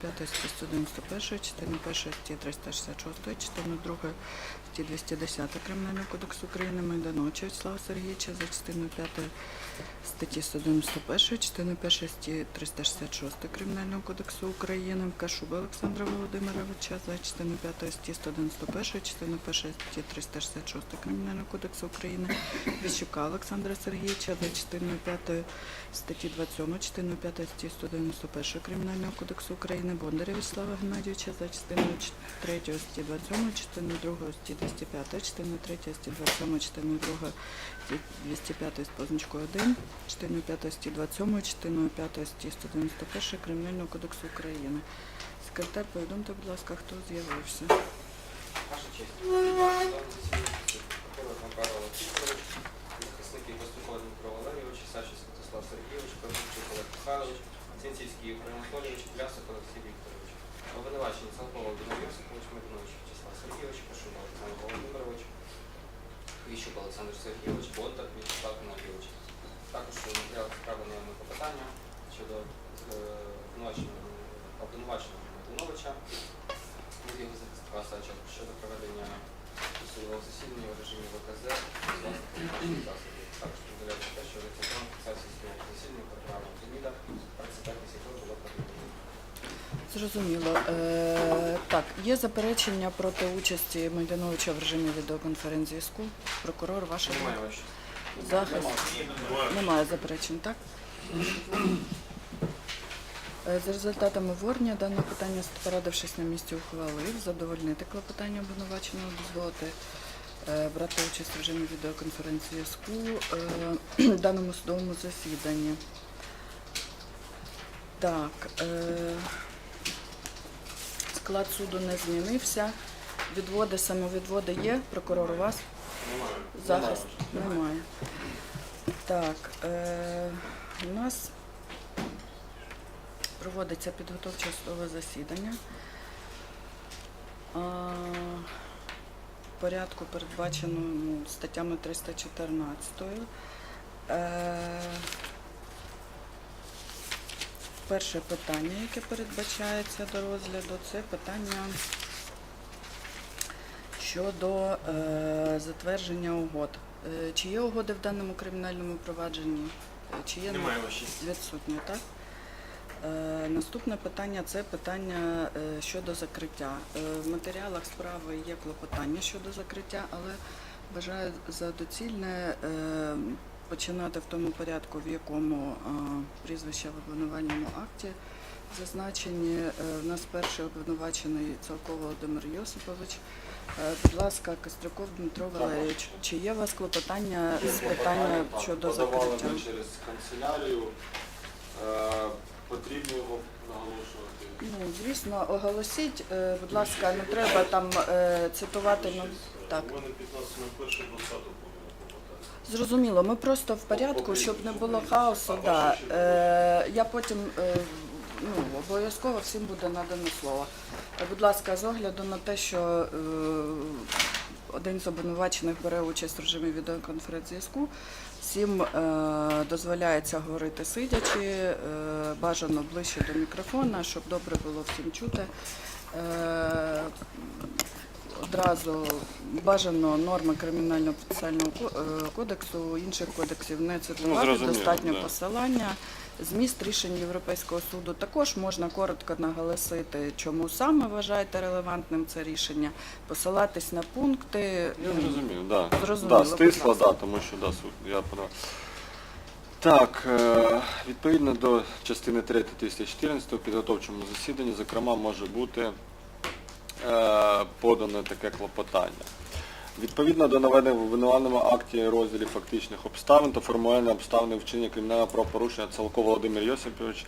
5 статті 191, частини 1 статті 366, частини 2 статті 210 Кримінального кодексу України Майдановича Вячеслава Сергійовича за частиною 5 статті 191, частини 1 статті 366 Кримінального кодексу України Кашуба Олександра Володимировича за частиною 5 статті 191, частини 1 статті 366 Кримінального кодексу України Віщука Олександра Сергійовича за частиною 5 статті 27, частиною 5 статті 191 Кримінального кодексу України Бондаря Вячеслава Геннадійовича за частиною 3 статті 27, частиною 2 статті 205, частиною 3 статті 27, частиною 2 статті 205 з позначкою 1, частиною 5 статті 27, частиною 5 статті 191 Кримінального кодексу України. Секретар, повідомте, будь ласка, хто з'явився. Ваша честь. Макаров Олексійович, захисники Пастухов Дмитро Валерійович, Сачий Святослав Сергійович, Павлючик Олег Михайлович, Цінцівський Євген Анатолійович, Плясок Олексій Вікторович. Обвинувачені Салков Володимир Йосипович, Миронович Вячеслав Сергійович, Кашуба Олександр Володимирович, Віщук Олександр Сергійович, Бондар Вячеслав Геннадійович. Також у матеріалах справи наявне попитання щодо е, обвинуваченого від його захисника щодо проведення судового засідання у режимі ВКЗ засобів. Також повідомляється те, що результатом фіксації судового засідання програми Деміда Зрозуміло. Е, так, є заперечення проти участі Майдановича в режимі відеоконференц-зв'язку. Прокурор, ваше Немає ваші. захист. Немає заперечень, так? Е, За результатами обговорення даного питання, порадившись на місці, ухвалив задовольнити клопотання обвинуваченого, дозволити е, брати участь в режимі відеоконференц-зв'язку е, в даному судовому засіданні. Так, е, склад суду не змінився. Відводи, самовідводи є. Прокурор у вас? Немає. Захист немає. Так, е, у нас проводиться підготовче судове засідання. В порядку передбаченому статтями 314. Перше питання, яке передбачається до розгляду, це питання щодо е, затвердження угод. Е, чи є угоди в даному кримінальному провадженні? Е, Чи є Немає ваші. відсутні, так? Е, наступне питання це питання е, щодо закриття. Е, в матеріалах справи є клопотання щодо закриття, але вважаю за доцільне е, починати в тому порядку, в якому е, прізвища в обвинувальному акті зазначені. Е, в нас перший обвинувачений Цалков Володимир Йосипович. Е, Будь ласка, Кострюков Дмитро Валерійович, чи є у вас клопотання з питання щодо закриття? ми через канцелярію. Е, Потрібно його наголошувати. Ну, звісно, оголосіть, Е, будь ласка, не треба там е, цитувати. Ну, так. У мене 15 на перше 20 було клопотання. Зрозуміло, ми просто в порядку, щоб не було хаосу. Да. Е, я потім е, ну, обов'язково всім буде надано слово. Е, Будь ласка, з огляду на те, що е, один з обвинувачених бере участь в режимі відеоконференц-зв'язку, всім е, дозволяється говорити сидячи, е, бажано ближче до мікрофона, щоб добре було всім чути. Е, одразу бажано норми кримінального процесуального е, кодексу, інших кодексів не цитувати, зрозуміло, достатньо да. посилання. Зміст рішень Європейського суду також можна коротко наголосити, чому саме вважаєте релевантним це рішення, посилатись на пункти. Я ну, зрозумів, да. Зрозуміло, Да, ласка. да, тому що да, суд, я подав. Так, е, відповідно до частини 3 314 у підготовчому засіданні, зокрема, може бути е, подане таке клопотання. Відповідно до наведених в обвинувальному акті розділі фактичних обставин та формування обставин вчинення кримінального правопорушення Цалко Володимир Йосипович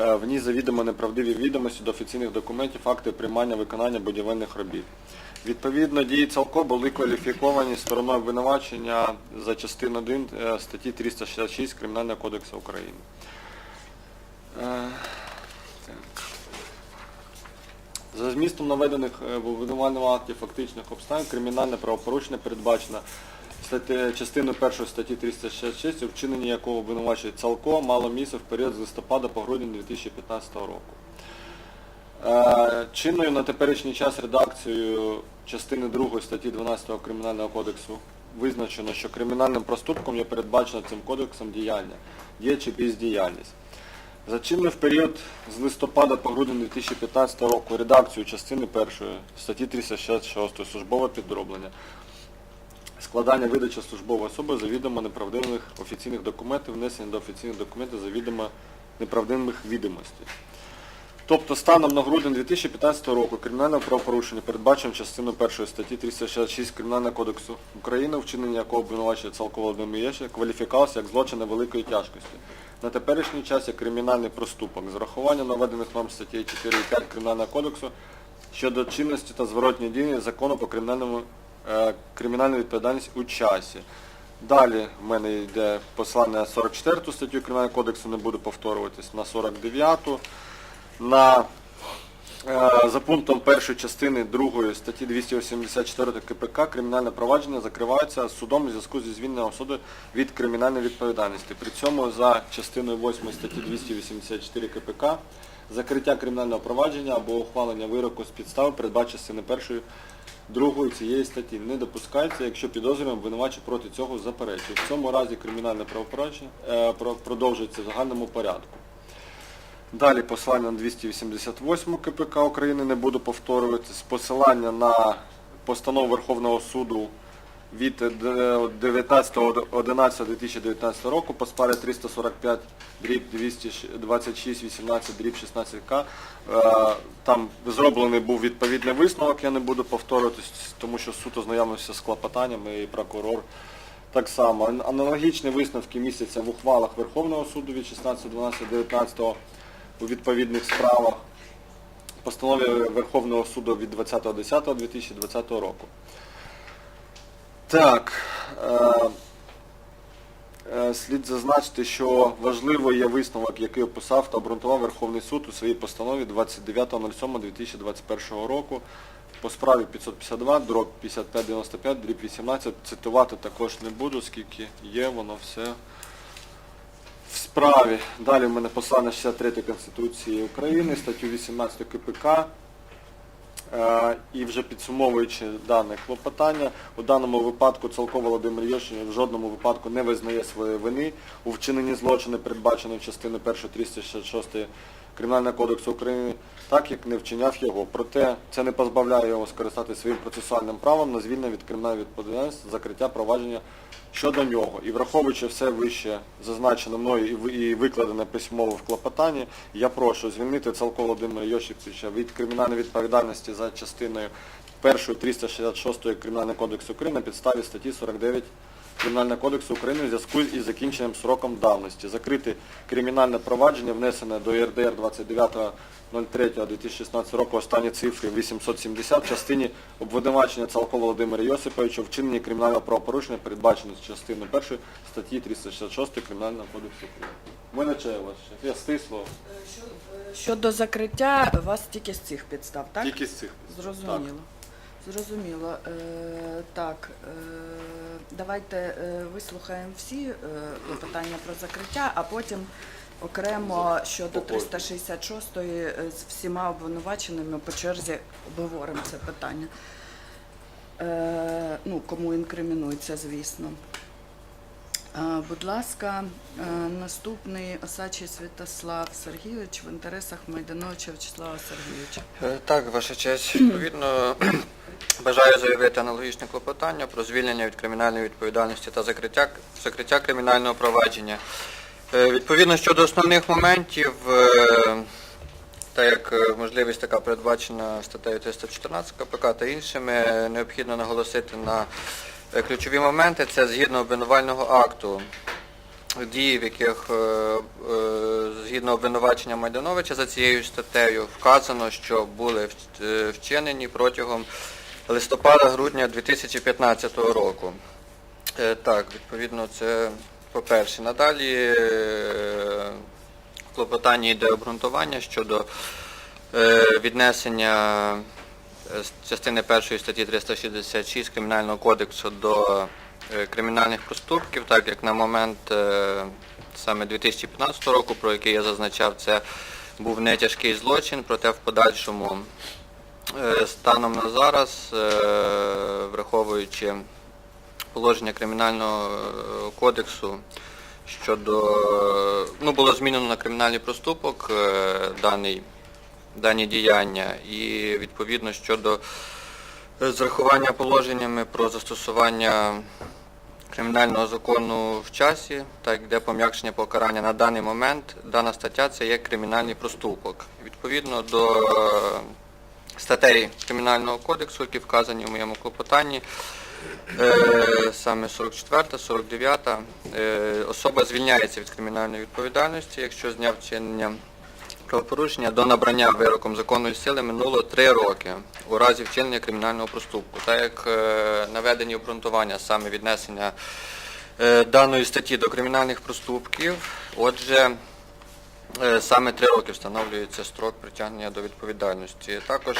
е, в ній завідомо неправдиві відомості до офіційних документів акти приймання виконання будівельних робіт. Відповідно, дії Цалко були кваліфіковані стороною обвинувачення за частину 1 е, статті 366 Кримінального кодексу України. Е, так. За змістом наведених е, в обвинувальному акті фактичних обставин кримінальне правопорушення передбачено частиною 1 статті 366, у якого обвинувачує Цалко, мало місце в період з листопада по грудень 2015 року. Е, Чинною на теперішній час редакцією частини 2 статті 12 Кримінального кодексу визначено, що кримінальним проступком є передбачено цим кодексом діяння, дія чи бездіяльність. За в період з листопада по грудень 2015 року редакцію частини 1 статті 366 службове підроблення складання видача службової особи завідомо неправдивих офіційних документів, внесення до офіційних документів завідомо неправдивих відомостей. Тобто станом на грудень 2015 року кримінальне правопорушення передбачено частиною 1 статті 366 Кримінального кодексу України, вчинення якого обвинувачує Володимир Єшин, кваліфікувався як злочин невеликої тяжкості. На теперішній час як кримінальний проступок з урахуванням наведених норм статей 4 і 5 Кримінального кодексу щодо чинності та зворотньої дії закону про кримінальному, е, кримінальну відповідальність у часі. Далі в мене йде послання 44 статтю Кримінального кодексу, не буду повторюватись, на 49 на е, за пунктом першої частини 2 статті 284 КПК кримінальне провадження закривається судом у зв'язку зі звільненням особи від кримінальної відповідальності. При цьому за частиною 8 статті 284 КПК закриття кримінального провадження або ухвалення вироку з підстави передбачено частини першої другої цієї статті не допускається, якщо підозрюваний обвинувачий проти цього заперечує. В цьому разі кримінальне правопорушення е, продовжується в загальному порядку. Далі посилання на 288 КПК України не буду повторюватись. Посилання на постанову Верховного суду від е, 19.11.2019 року по справі 345 дріб 226 18 дріб 16К. Е, Там зроблений був відповідний висновок, я не буду повторюватись, тому що суд ознайомився з клопотаннями і прокурор так само. Аналогічні висновки містяться в ухвалах Верховного суду від 16.12.19 у відповідних справах, постанові Верховного суду від 20.10.2020 року. Так, е, е, слід зазначити, що важливо є висновок, який описав та обґрунтував Верховний суд у своїй постанові 29.07.2021 року по справі 552, дроб 5595, дріб 18. Цитувати також не буду, оскільки є воно все в справі. Далі в мене послання 63 Конституції України, статтю 18 КПК. Е, І вже підсумовуючи дане клопотання, у даному випадку Цалко Володимир Йошин в жодному випадку не визнає своєї вини у вчиненні злочину, передбаченої частиною 1 366 Кримінального кодексу України, так як не вчиняв його. Проте це не позбавляє його скористатися своїм процесуальним правом на звільнення від кримінальної відповідальності, закриття провадження щодо нього. І враховуючи все вище зазначене мною і і викладене письмово в клопотанні, я прошу звільнити Цалко Володимира Йосиповича від кримінальної відповідальності за частиною 1 366 Кримінального кодексу України на підставі статті 49 Кримінального кодексу України в зв'язку із закінченням сроком давності. Закрити кримінальне провадження, внесене до ЄРДР 29.03.2016 року, останні цифри 870 в частині обвинувачення Цалко Володимира Йосиповича в вчиненні кримінального правопорушення, передбаченого частиною 1 статті 366 Кримінального кодексу України. У мене вас? Я стисло. Щодо закриття вас тільки з цих підстав, так? Тільки з цих. підстав. Зрозуміло. Зрозуміло. Е, так, е, давайте е, вислухаємо всі питання про закриття, а потім окремо щодо По кожному. 366-ї е, з всіма обвинуваченими по черзі обговоримо це питання. Ну, кому інкримінується, звісно. Будь ласка, е, наступний Осадчий Святослав Сергійович в інтересах Майдановича Вячеслава Сергійовича. Е, Так, ваша честь. Відповідно, бажаю заявити аналогічне клопотання про звільнення від кримінальної відповідальності та закриття, закриття кримінального провадження. Е, Відповідно, щодо основних моментів, так як можливість така передбачена статтею 314 КПК та іншими, необхідно наголосити на ключові моменти. Це згідно обвинувального акту дії, в яких е, е, згідно обвинувачення Майдановича за цією статтею вказано, що були е, вчинені протягом листопада-грудня 2015 року. Е, Так, відповідно, це по-перше. Надалі е, в клопотанні йде обґрунтування щодо е, віднесення е, частини першої статті 366 Кримінального кодексу до е, кримінальних проступків, так як на момент е, саме 2015 року, про який я зазначав, це був не тяжкий злочин, проте в подальшому е, станом на зараз, е, враховуючи положення кримінального е, кодексу щодо е, ну було змінено на кримінальний проступок е, даний, дані діяння і відповідно щодо е, з рахування положеннями про застосування кримінального закону в часі, так де пом'якшення покарання на даний момент, дана стаття це є кримінальний проступок. Відповідно до е, статей Кримінального кодексу, які вказані в моєму клопотанні, е, саме 44, 49, е, особа звільняється від кримінальної відповідальності, якщо з дня вчинення правопорушення до набрання вироком законної сили минуло 3 роки у разі вчинення кримінального проступку. Так як е, наведені обґрунтування саме віднесення е, даної статті до кримінальних проступків, отже, Е, Саме три роки встановлюється строк притягнення до відповідальності. Також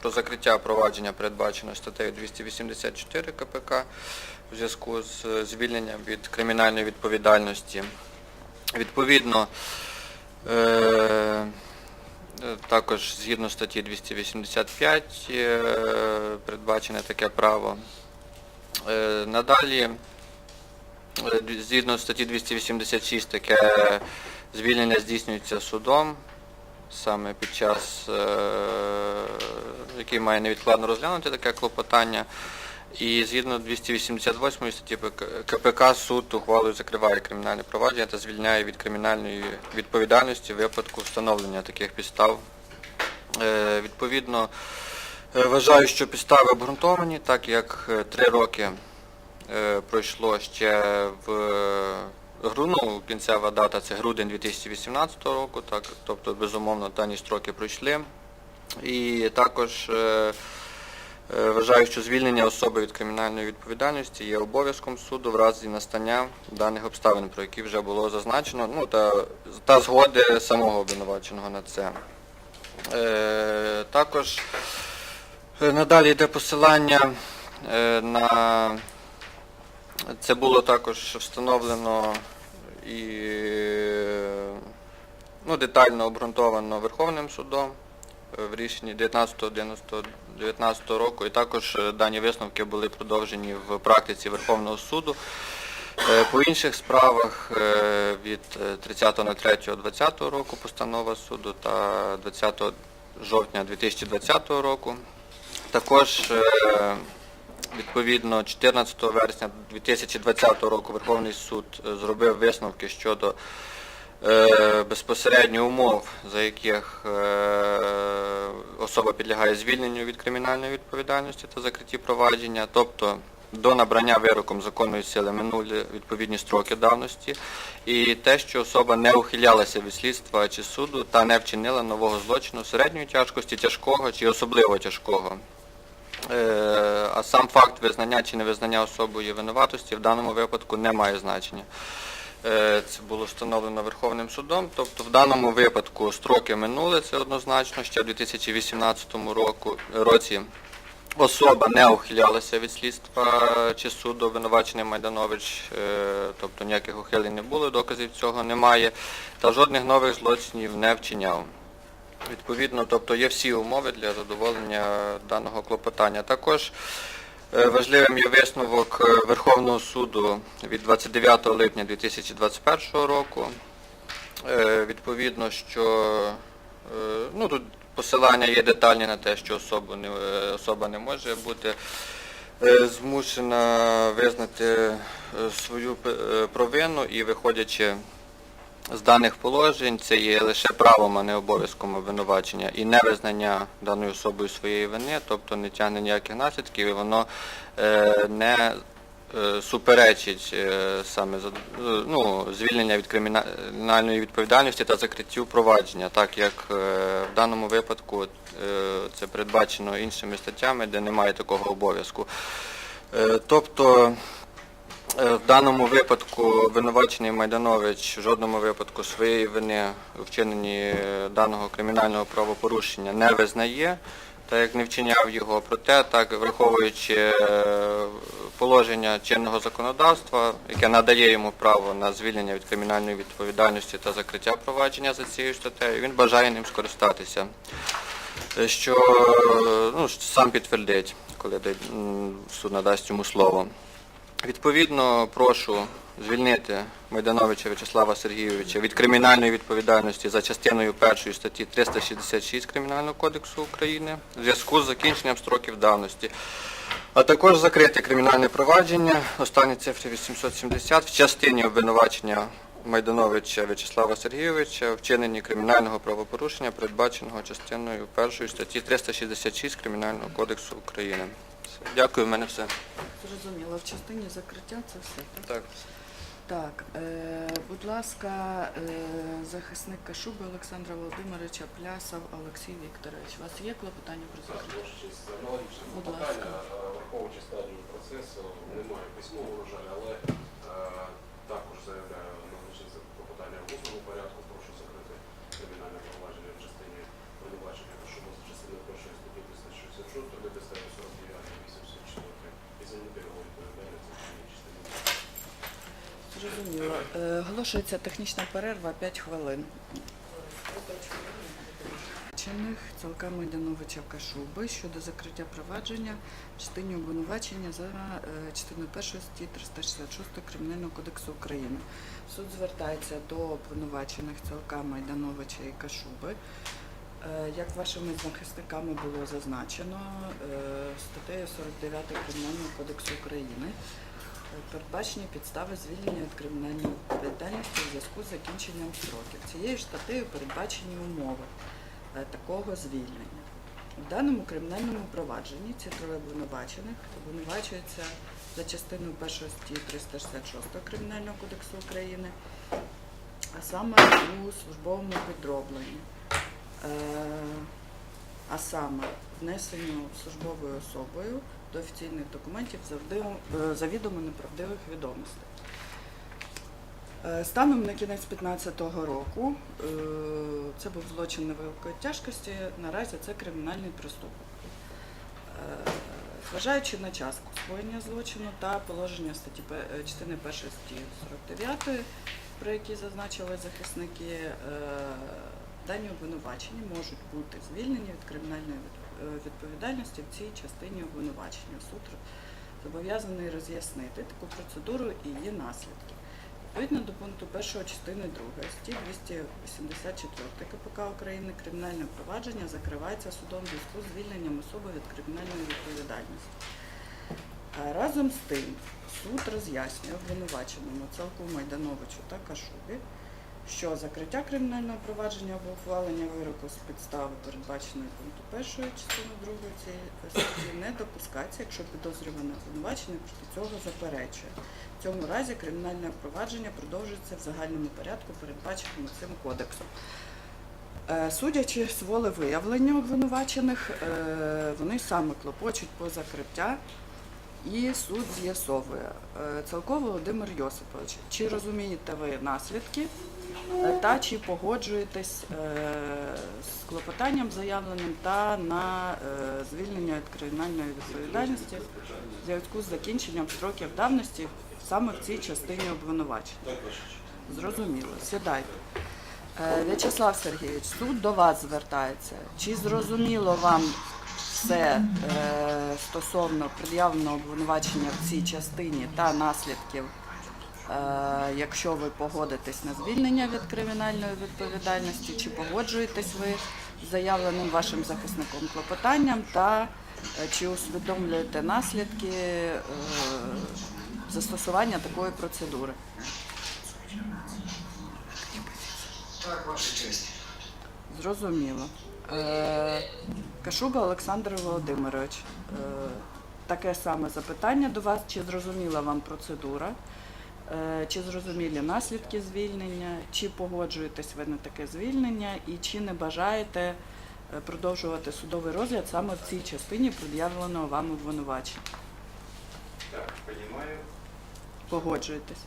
про закриття провадження передбачено статтею 284 КПК у зв'язку з звільненням від кримінальної відповідальності. Відповідно, також згідно статті 285 е, передбачене таке право. Е, Надалі Е, Згідно статті 286 таке звільнення здійснюється судом саме під час, е, який має невідкладно розглянути таке клопотання. І згідно 288 статті ПК- КПК суд ухвалою закриває кримінальне провадження та звільняє від кримінальної відповідальності випадку встановлення таких підстав. Е, Відповідно, е, вважаю, що підстави обґрунтовані, так як е, три роки пройшло ще в е, гру, ну, кінцева дата це грудень 2018 року, так, тобто, безумовно, дані строки пройшли. І також вважаю, що звільнення особи від кримінальної відповідальності є обов'язком суду в разі настання даних обставин, про які вже було зазначено, ну, та, та згоди самого обвинуваченого на це. Е, також е, надалі йде посилання е, на це було також встановлено і е, ну, детально обґрунтовано Верховним судом е, в рішенні 19.11.19 року, і також е, дані висновки були продовжені в практиці Верховного суду. Е, По інших справах е, від е, 30.03.2020 року постанова суду та 20 жовтня 2020 року. Також відповідно 14 вересня 2020 року Верховний суд зробив висновки щодо безпосередньо умов, за яких е, особа підлягає звільненню від кримінальної відповідальності та закритті провадження, тобто до набрання вироком законної сили минулі відповідні строки давності, і те, що особа не ухилялася від слідства чи суду та не вчинила нового злочину середньої тяжкості, тяжкого чи особливо тяжкого. Е, А сам факт визнання чи невизнання особою винуватості в даному випадку не має значення. Е, Це було встановлено Верховним судом. Тобто в даному випадку строки минули, це однозначно. Ще в 2018 року, році особа не ухилялася від слідства чи суду, обвинувачений Майданович, е, тобто ніяких ухилень не було, доказів цього немає, та жодних нових злочинів не вчиняв. Відповідно, тобто є всі умови для задоволення даного клопотання. Також важливим є висновок е, Верховного суду від 29 липня 2021 року. Е, Відповідно, що е, ну, тут посилання є детальні на те, що особа не, е, особа не може бути е, змушена визнати е, свою е, провину і виходячи з даних положень це є лише правом, а не обов'язком обвинувачення і невизнання даною особою своєї вини, тобто не тягне ніяких наслідків, і воно е, не е, суперечить е, саме ну, звільнення від кримінальної відповідальності та закриттю провадження, так як е, в даному випадку це передбачено іншими статтями, де немає такого обов'язку. Тобто В даному випадку обвинувачений Майданович в жодному випадку своєї вини у вчиненні е, даного кримінального правопорушення не визнає, так як не вчиняв його. Проте, так враховуючи е, положення чинного законодавства, яке надає йому право на звільнення від кримінальної відповідальності та закриття провадження за цією статтею, він бажає ним скористатися. Е, Що е, ну, сам підтвердить, коли суд надасть йому слово. Відповідно, прошу звільнити Майдановича В'ячеслава Сергійовича від кримінальної відповідальності за частиною першої статті 366 Кримінального кодексу України в зв'язку з закінченням строків давності, а також закрити кримінальне провадження, останні цифри 870, в частині обвинувачення Майдановича В'ячеслава Сергійовича вчиненні кримінального правопорушення, передбаченого частиною першої статті 366 Кримінального кодексу України. Дякую, в мене все. Зрозуміло, в частині закриття це все. Так, Так. так е, будь ласка, е, захисник Кашуби Олександра Володимировича Плясов Олексій Вікторович. У вас є клопотання про закриття? Будь питання, ласка. е, враховуючи стадію процесу, немає письмового, жаль, але е, також заявляю аналогічне клопотання в усному порядку. Прошу закрити кримінальне провадження в частині обвинувачення Кашуба за частиною першої статті 366 до підставі 49 84 і за мотивом відповідальності в частині частини. Зрозуміло. Е, Оголошується технічна перерва 5 хвилин. Чинних Цалка Майдановича Кашуби щодо закриття провадження в частині обвинувачення за е, частиною 1 статті 366 Кримінального кодексу України. Суд звертається до обвинувачених Цалка Майдановича і Кашуби. Е, Як вашими захисниками було зазначено, статтею 49 Кримінального кодексу України передбачені підстави звільнення від кримінальної відповідальності у зв'язку з закінченням строків. Цією ж статтею передбачені умови е, такого звільнення. У даному кримінальному провадженні ці троє обвинувачених обвинувачуються за частиною 1 статті 366 Кримінального кодексу України, а саме у службовому підробленні. Е, а саме внесенню службовою особою до офіційних документів завдив- е, завідомо неправдивих відомостей. Е, Станом на кінець 2015 року е, це був злочин невеликої тяжкості, наразі це кримінальний проступок. Е, Зважаючи на час скоєння злочину та положення статті частини 1 статті 49, про які зазначили захисники, дані обвинувачені можуть бути звільнені від кримінальної від- е, відповідальності в цій частині обвинувачення. Суд зобов'язаний роз'яснити таку процедуру і її наслідки. Відповідно до пункту 1 частини 2 статті 284 КПК України кримінальне провадження закривається судом в зв'язку з звільненням особи від кримінальної відповідальності. Разом з тим суд роз'яснює обвинуваченому Цалку Майдановичу та Кашубі, що закриття кримінального провадження або ухвалення вироку з підстави, передбаченої пункту 1 частини 2 цієї статті, не допускається, якщо підозрюваний обвинувачений проти цього заперечує. В цьому разі кримінальне провадження продовжується в загальному порядку, передбаченому цим кодексом. Е, Судячи з волевиявлення обвинувачених, е, вони саме клопочуть по закриття, і суд з'ясовує. Е, Цалко Володимир Йосипович, чи розумієте ви наслідки та чи погоджуєтесь е, з клопотанням заявленим та на е, звільнення від кримінальної відповідальності в зв'язку з закінченням строків давності саме в цій частині обвинувачення? Зрозуміло, сідайте. Е, В'ячеслав Сергійович, суд до вас звертається. Чи зрозуміло вам все е, стосовно пред'явленого обвинувачення в цій частині та наслідків, е, якщо ви погодитесь на звільнення від кримінальної відповідальності, чи погоджуєтесь ви з заявленим вашим захисником клопотанням та е, чи усвідомлюєте наслідки е, застосування такої процедури? Так, честь. Зрозуміло. Е, Кашуба Олександр Володимирович. Е, таке саме запитання до вас. Чи зрозуміла вам процедура? Е, чи зрозумілі наслідки звільнення? Чи погоджуєтесь ви на таке звільнення? І чи не бажаєте е, продовжувати судовий розгляд саме в цій частині пред'явленого вам обвинувачення? Так, розумію. Погоджуєтесь?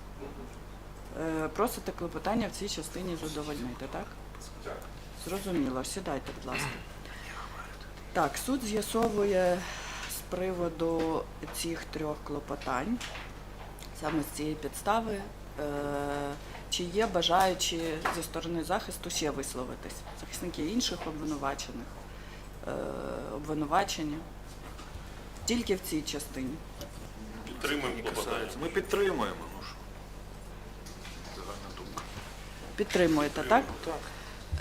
Е, Просите клопотання в цій частині задовольнити, так? Так. Зрозуміло, сідайте, будь ласка. Так, суд з'ясовує з приводу цих трьох клопотань, саме з цієї підстави, е, чи є бажаючі зі сторони захисту ще висловитись? Захисники інших обвинувачених, е, обвинувачення тільки в цій частині. Підтримуємо. Ми підтримуємо. Ну що? Загальна думка. Підтримуєте, так? Так.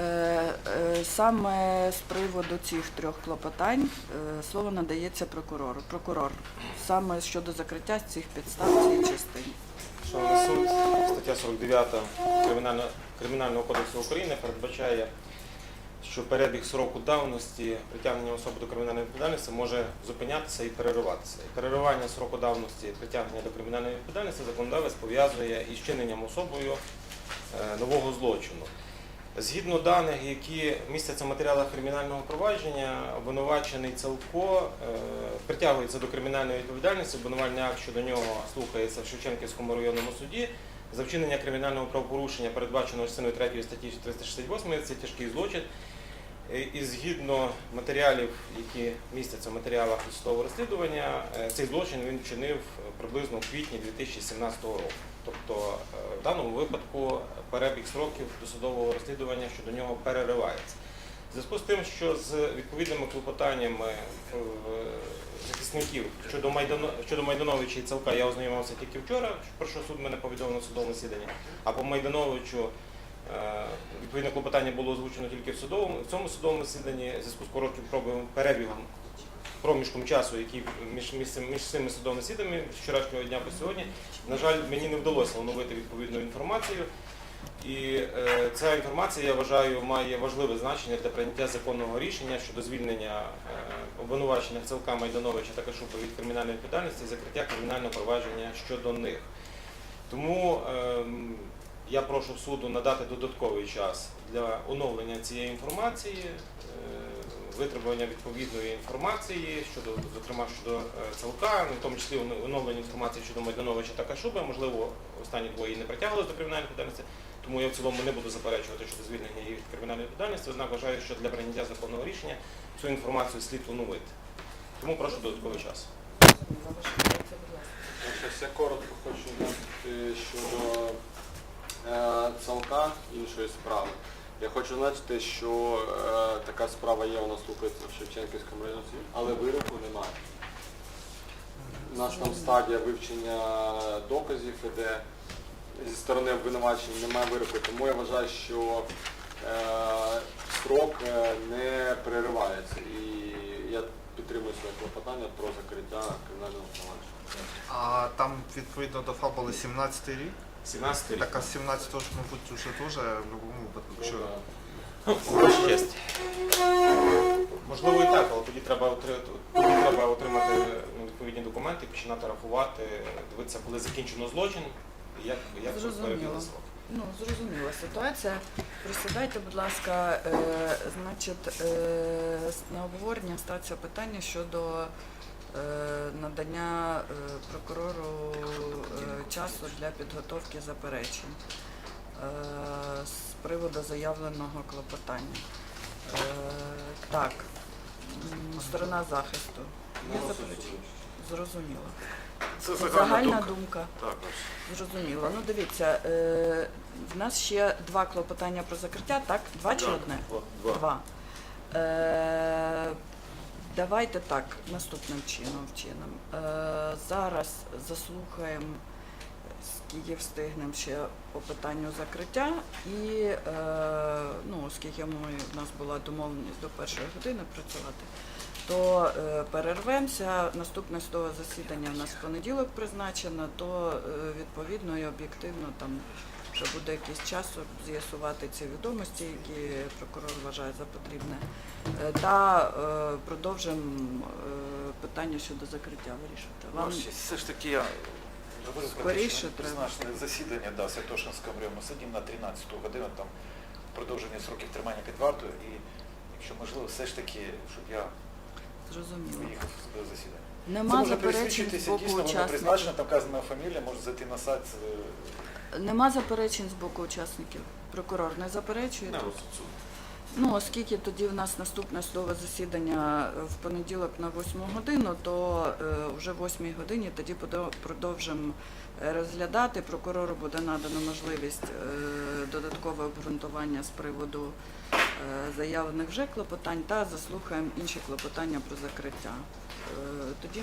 Е, е, Саме з приводу цих трьох клопотань е, слово надається прокурору. Прокурор, саме щодо закриття цих підстав в цій частині. Шановний суд, стаття 49 Кримінального, Кримінального кодексу України передбачає, що перебіг сроку давності притягнення особи до кримінальної відповідальності може зупинятися і перериватися. І переривання сроку давності притягнення до кримінальної відповідальності законодавець пов'язує із чиненням особою нового злочину. Згідно даних, які містяться в матеріалах кримінального провадження, обвинувачений Целко е, притягується до кримінальної відповідальності. Обвинувальний акт щодо нього слухається в Шевченківському районному суді. За вчинення кримінального правопорушення, передбаченого частиною 3 статті 368, це тяжкий злочин. Е, І згідно матеріалів, які містяться в матеріалах судового розслідування, е, цей злочин він вчинив приблизно в квітні 2017 року. Тобто е, в даному випадку перебіг сроків досудового розслідування щодо нього переривається. В зв'язку з тим, що з відповідними клопотаннями е, захисників щодо Майдано щодо Майдановича і Цалка я ознайомився тільки вчора, про що суд мене повідомив на судовому засіданні, а по Майдановичу е, відповідне клопотання було озвучено тільки в судовому в цьому судовому засіданні в зв'язку з коротким пробігом перебігом проміжком часу, який між, між, між цими судовими з вчорашнього дня по сьогодні, на жаль, мені не вдалося оновити відповідну інформацію. І е, ця інформація, я вважаю, має важливе значення для прийняття законного рішення щодо звільнення е, обвинувачених Целка Майдановича та Кашупа від кримінальної відповідальності і закриття кримінального провадження щодо них. Тому ем, я прошу суду надати додатковий час для оновлення цієї інформації, е, витребування відповідної інформації щодо, зокрема щодо е, Целка, ну, в тому числі оновлення інформації щодо Майдановича та Кашуба. Можливо, останні двоє не притягувалися до кримінальної відповідальності, тому я в цілому не буду заперечувати щодо звільнення її від кримінальної відповідальності, однак вважаю, що для прийняття законного рішення цю інформацію слід оновити. Тому прошу додатковий час. Я коротко хочу знати щодо е, цалка іншої справи. Я хочу зазначити, що е, така справа є, вона слухається в Шевченківському районі, але вироку немає. У нас там стадія вивчення доказів іде зі сторони обвинувачень немає вироку, тому я вважаю, що е, строк е, не переривається. І я підтримую своє клопотання про закриття кримінального провадження. А там відповідно до фабули 17 рік. 17 рік. Так а 17 ж, мабуть, вже теж в будь-якому випадку. Якщо... Можливо і так, але тоді треба отримати, тоді треба отримати ну, відповідні документи, починати рахувати, дивитися, коли закінчено злочин, і як, як Зрозуміло. перебігли срок. Ну, зрозуміла ситуація. Присідайте, будь ласка, е, значить, е, на обговорення ставиться питання щодо надання е, прокурору е, часу для підготовки заперечень е, з приводу заявленого клопотання. Е, так, сторона захисту. Є заперечення? Зрозуміло. Це Загальна думка. Так. Зрозуміло. Ну дивіться, е, в нас ще два клопотання про закриття, так? Два чи одне? Два. Е, давайте так, наступним чином вчинимо. Е, зараз заслухаємо, скільки встигнемо ще по питанню закриття. І е, ну, оскільки ми, в нас була домовленість до першої години працювати, то е, перервемося. Наступне судове засідання в нас в понеділок призначено, то відповідно і об'єктивно там вже буде якийсь час з'ясувати ці відомості, які прокурор вважає за потрібне. Е, Та е, продовжимо е, питання щодо закриття вирішувати. Вам Ваші, все ж таки я Скоріше призначене засідання да, Святошинського районного суді на 13 годину, там продовження сроків тримання під вартою, і якщо можливо, все ж таки, щоб я виїхав до засідання. Це Нема може заперечень присвідчитися, боку дійсно, воно призначено, там вказана фамілія, може зайти на сайт. Нема заперечень з боку учасників. Прокурор не заперечує. На розсуд суду. Ну, оскільки тоді в нас наступне судове засідання е, в понеділок на 8 годину, то е, вже в 8 годині тоді продовжимо е, розглядати. Прокурору буде надано можливість додаткове обґрунтування з приводу заявлених вже клопотань та заслухаємо інші клопотання про закриття. Тоді